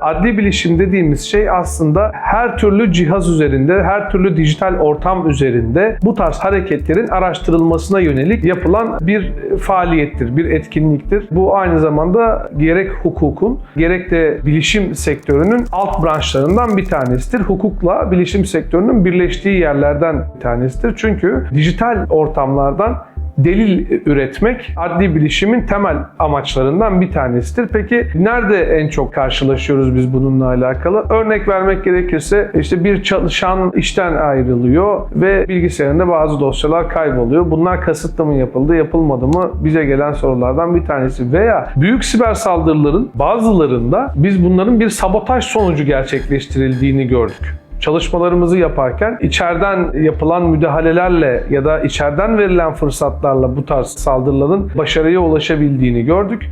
Adli bilişim dediğimiz şey aslında her türlü cihaz üzerinde, her türlü dijital ortam üzerinde bu tarz hareketlerin araştırılmasına yönelik yapılan bir faaliyettir, bir etkinliktir. Bu aynı zamanda gerek hukukun gerek de bilişim sektörünün alt branşlarından bir tanesidir. Hukukla bilişim sektörünün birleştiği yerlerden bir tanesidir. Çünkü dijital ortamlardan delil üretmek adli bilişimin temel amaçlarından bir tanesidir. Peki nerede en çok karşılaşıyoruz biz bununla alakalı? Örnek vermek gerekirse işte bir çalışan işten ayrılıyor ve bilgisayarında bazı dosyalar kayboluyor. Bunlar kasıtlı mı yapıldı, yapılmadı mı? Bize gelen sorulardan bir tanesi. Veya büyük siber saldırıların bazılarında biz bunların bir sabotaj sonucu gerçekleştirildiğini gördük çalışmalarımızı yaparken içeriden yapılan müdahalelerle ya da içeriden verilen fırsatlarla bu tarz saldırıların başarıya ulaşabildiğini gördük.